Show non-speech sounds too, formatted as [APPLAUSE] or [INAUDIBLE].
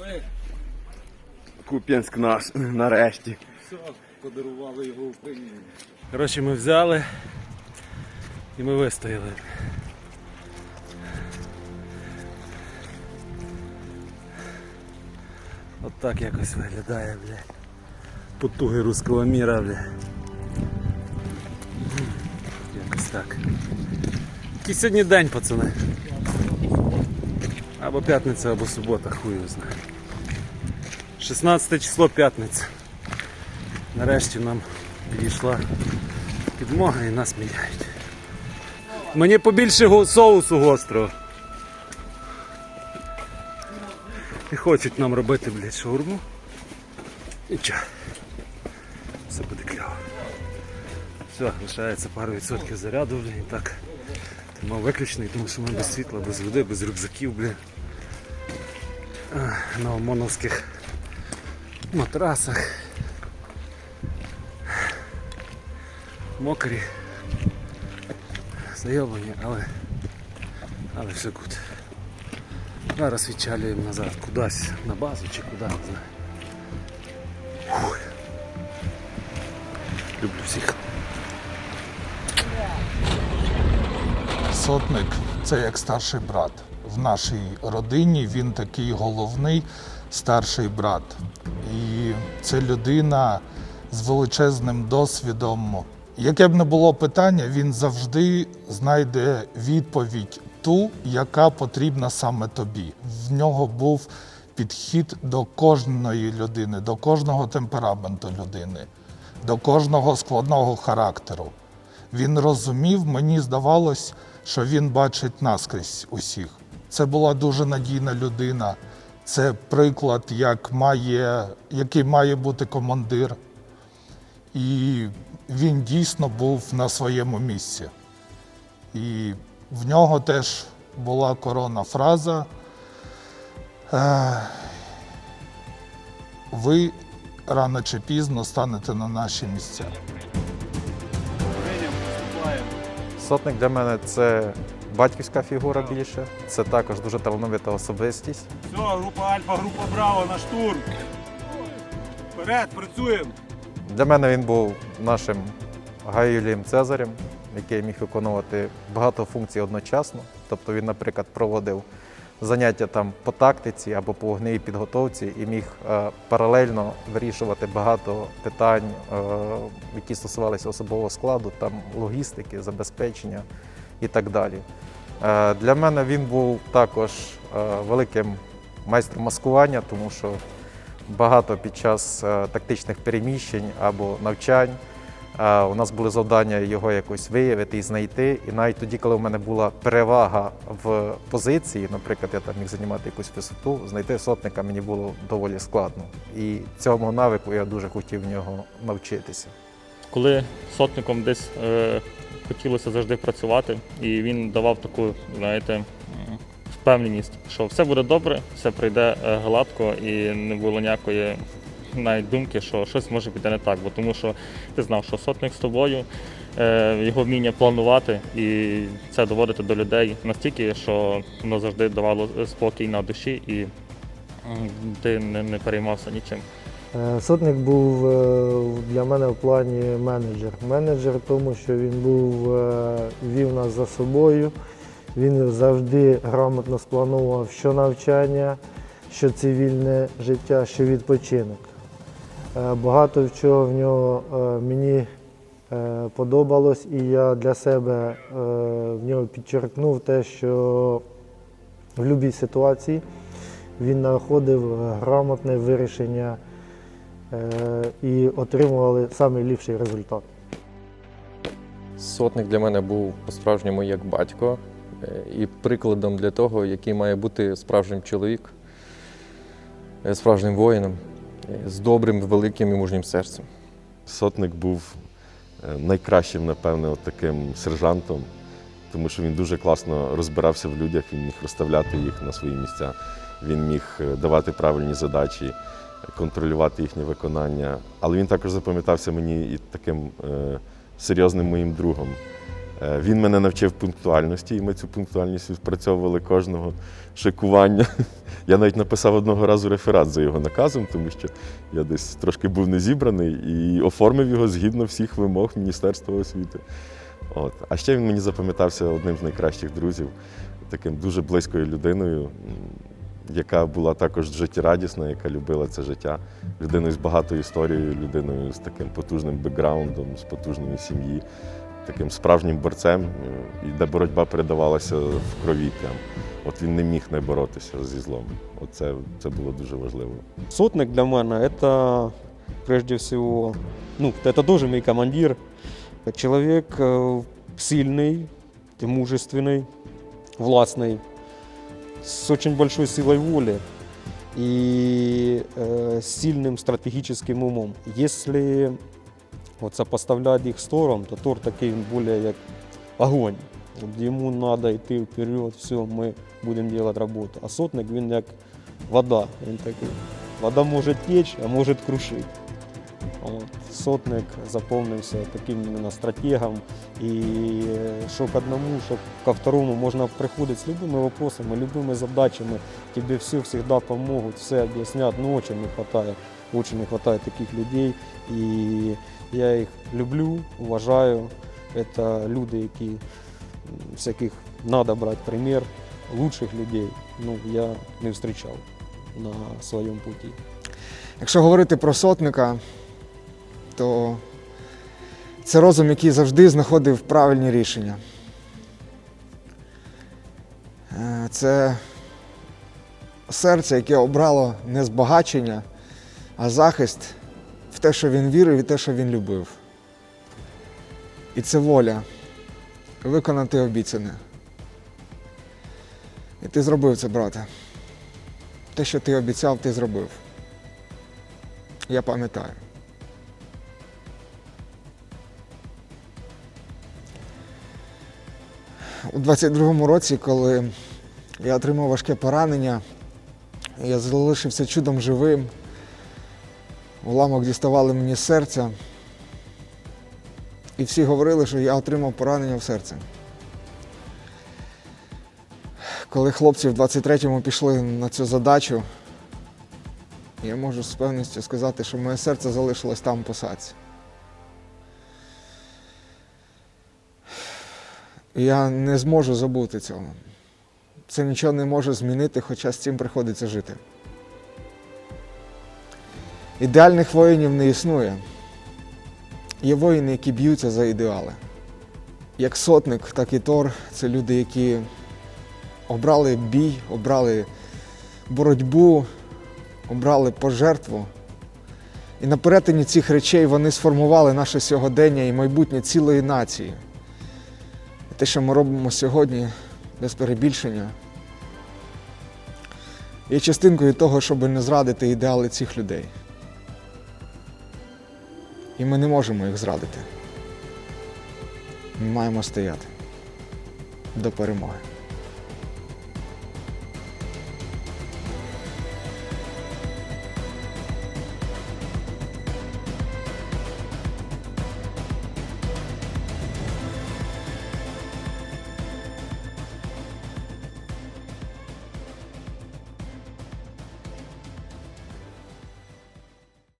Ой, Куп'янськ наш [LAUGHS] нарешті. все, подарували його Україні. Коротше, ми взяли і ми вистояли. От так якось виглядає, бля. Потуги руського міра, бля. Якось так. Який сьогодні день, пацани. Або п'ятниця, або субота, його знає. 16 число п'ятниця. Нарешті нам підійшла підмога і нас міняють. Мені побільше соусу гострого. І хочуть нам робити, блядь, шаурму. Нічого. Все буде кльово. Все, лишається пару відсотків заряду, блядь, і так. Тримав виключений, тому що ми без світла, без води, без рюкзаків, блядь. На ОМОНовських матрасах. Мокрі. Зайобані, але, але все гуд. Зараз відчалюємо назад кудись на базу чи куди, не знаю. Люблю всіх. Сотник це як старший брат. Нашій родині він такий головний старший брат. І це людина з величезним досвідом. Яке б не було питання, він завжди знайде відповідь ту, яка потрібна саме тобі. В нього був підхід до кожної людини, до кожного темпераменту людини, до кожного складного характеру. Він розумів, мені здавалось, що він бачить наскрізь усіх. Це була дуже надійна людина. Це приклад, як має, який має бути командир. І він дійсно був на своєму місці. І в нього теж була коронна фраза. Е, ви рано чи пізно станете на наші місця. Сотник для мене це батьківська фігура більше. Це також дуже талановита особистість. Все, група Альфа, група Браво на штурм. Вперед, працюємо. Для мене він був нашим Гаюлієм Цезарем, який міг виконувати багато функцій одночасно. Тобто він, наприклад, проводив заняття там по тактиці або по вогневій підготовці і міг е, паралельно вирішувати багато питань, е, які стосувалися особового складу, там логістики, забезпечення і так далі. Е, Для мене він був також е, великим майстром маскування, тому що багато під час е, тактичних переміщень або навчань у нас були завдання його якось виявити і знайти. І навіть тоді, коли в мене була перевага в позиції, наприклад, я там міг займати якусь висоту, знайти сотника мені було доволі складно. І цьому навику я дуже хотів в нього навчитися. коли сотником десь хотілося завжди працювати, і він давав таку, знаєте, впевненість, що все буде добре, все пройде е, гладко, і не було ніякої навіть думки, що щось може піти не так, бо тому що ти знав, що сотник з тобою, е, його вміння планувати і це доводити до людей настільки, що воно завжди давало спокій на душі, і ти не переймався нічим. Е, Сотник був е, для мене в плані менеджер. Менеджер, тому що він був, е, вів нас за собою. Він завжди грамотно спланував що навчання, що цивільне життя, що відпочинок. Багато чого в нього мені подобалось, і я для себе в нього підчеркнув те, що в будь-якій ситуації він знаходив грамотне вирішення і отримували найліпший результат. Сотник для мене був по-справжньому як батько е, і прикладом для того, який має бути справжнім чоловік, е, справжнім воїном, е, з добрим, великим і мужнім серцем. Сотник був е, найкращим, напевне, от таким сержантом, тому що він дуже класно розбирався в людях, він міг розставляти їх на свої місця, він міг е, давати правильні задачі, контролювати їхнє виконання. Але він також запам'ятався мені і таким е, серйозним моїм другом. Е, Він мене навчив пунктуальності, і ми цю пунктуальність відпрацьовували кожного шикування. [LAUGHS] Я навіть написав одного разу реферат за його наказом, тому що я десь трошки був незібраний і оформив його згідно всіх вимог Міністерства освіти. От. А ще він мені запам'ятався одним з найкращих друзів, таким дуже близькою людиною, яка була також життєрадісна, яка любила це життя, людиною з багатою історією, людиною з таким потужним бекграундом, з потужною сім'ї, таким справжнім борцем, е, і де боротьба передавалася в крові. Прям. От він не міг не боротися зі злом. Оце це було дуже важливо. Сотник для мене це прежде всего, ну, это тоже мой командир. Человек э, сильный, и мужественный, властный, с очень большой силой воли и э, сильным стратегическим умом. Если вот сопоставлять их сторон, то Тор такий более як огонь. Йому треба йти вперед, все, ми будемо робити роботу. А сотник він як вода. Він такий. Вода може течь, а може крушити. От. Сотник заповнився таким іменно стратегом. І е, що к одному, що ко второму можна приходити з любими вопросами, любими задачами. Тебе все всегда помогут, все объяснят, но очень не хватает. Очень не хватает таких людей. І я їх люблю, уважаю. Это люди, які м, всяких надо брати примір, лучших людей ну, я не зустрічав на своєму путі. Якщо говорити про сотника, то це розум, який завжди знаходив правильні рішення. Е, Це серце, яке обрало не збагачення, а захист в те, що він вірив і те, що він любив. І це воля виконати обіцяне. І ти зробив це, брате. Те, що ти обіцяв, ти зробив. Я пам'ятаю. У 22-му році, коли я отримав важке поранення, я залишився чудом живим. Уламок діставали мені серця. І всі говорили, що я отримав поранення в серце. Коли хлопці в 23-му пішли на цю задачу, я можу з певністю сказати, що моє серце залишилось там в посадці. Я не зможу забути цього. Це нічого не може змінити, хоча з цим приходиться жити. Ідеальних воїнів не існує. Є воїни, які б'ються за ідеали. Як сотник, так і Тор це люди, які обрали бій, обрали боротьбу, обрали пожертву. І на перетині цих речей вони сформували наше сьогодення і майбутнє цілої нації. Те, що ми робимо сьогодні, без перебільшення, є частинкою того, щоб не зрадити ідеали цих людей. І ми не можемо їх зрадити. Ми маємо стояти до перемоги.